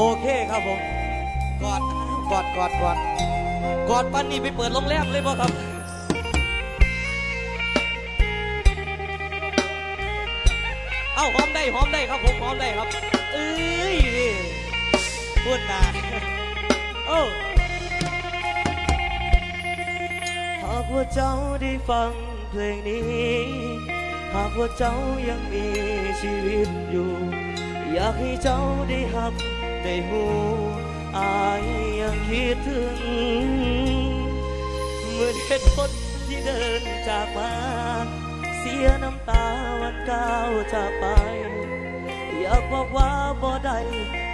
โอเคครับผม กอดกอดกอดกอดกอดปันนี่ไปเปิดโรงแรมเลยบ่ครับเอ้าหอมได้หอมได้ครับผมหอมได้ครับเอ้ยนี่พูดนาโอ้หากว่าเจ้าได้ฟังเพลงนี้ หากว่าเจ้ายังมีชีวิตอยู่ อยากให้เจ้าได้หับ ได้หูอายยังคิดถึงเหมือนเหตุผลที่เดินจากมา เสียน้ำตาวันก้าวจากไป อยากบอกว่าบ่ได้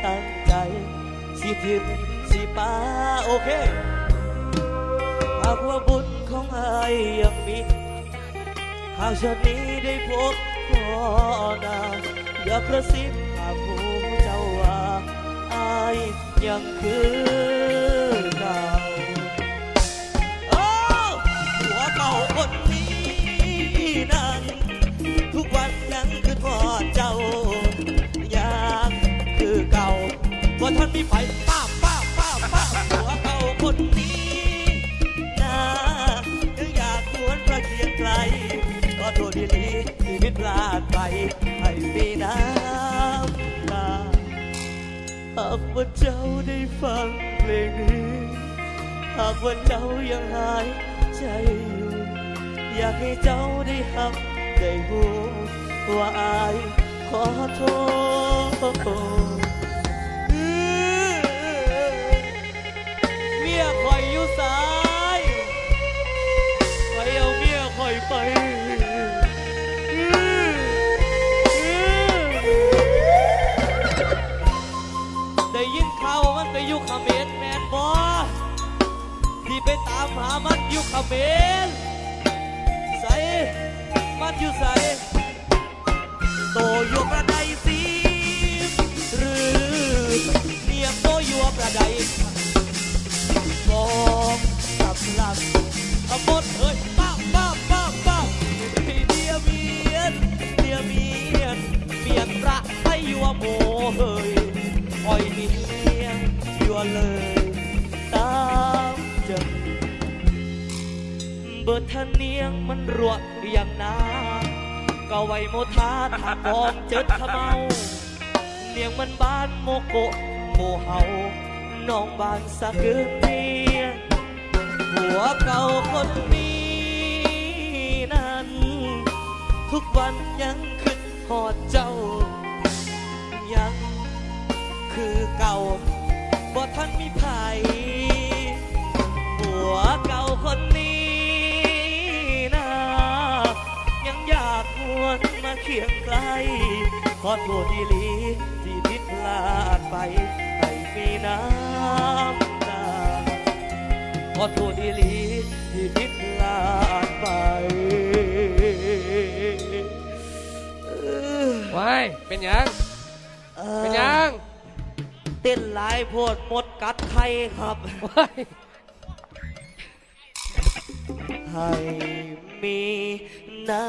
ตั้งใจ สิทิมสิปาโอเคหากว่าบุญของอายยังมีหากชาตินี้ได้พบพ่อนาอยากกระซิบหากหู อยยังคือเก่าโอ้หัวเก่าคนนี้นั่นทุกวันยังคือทอดเจ้าอยากคือเก่าว่าท่านมีไป หากว่าเจ้าได้ฟังเพลงนี้ หากว่าเจ้ายังหายใจอยู่ อยากให้เจ้าได้หักได้หูว่าอายขอโทษ มันอยู่เขมรใส่มันอยู่ใส่โตอยู่ประไดสีหรือเนียมโตอยู่ประไดบอกกับหลักขบดเฮ้ยป้าป้าป้าป้าเดียเมียนเดียเมียนเมียนประไทยยัวโมเฮ้ยอ้อยเนียงยัวเลย เบิดทะเนียงมันรัวอย่างนาก็ไว้โมทาถากบองเจิดขะเมาเนียงมันบ้านโมโกโมเฮาน้องบ้านสะกึกเนียหัวเก่าคนนี้นั้น ทุกวันยังขึ้นหอดเจ้า ยังคือเก่า เคียงไกล ขอโทษดีหลีที่ผิดพลาดไปให้มีน้ำตาขอโทษดีหลีที่ผิดพลาดไปเออว้ายเป็นหยังเอ่อเป็นหยังเต้นหลายโพดหมดกัดไข่ครับ ว้ายให้มีน้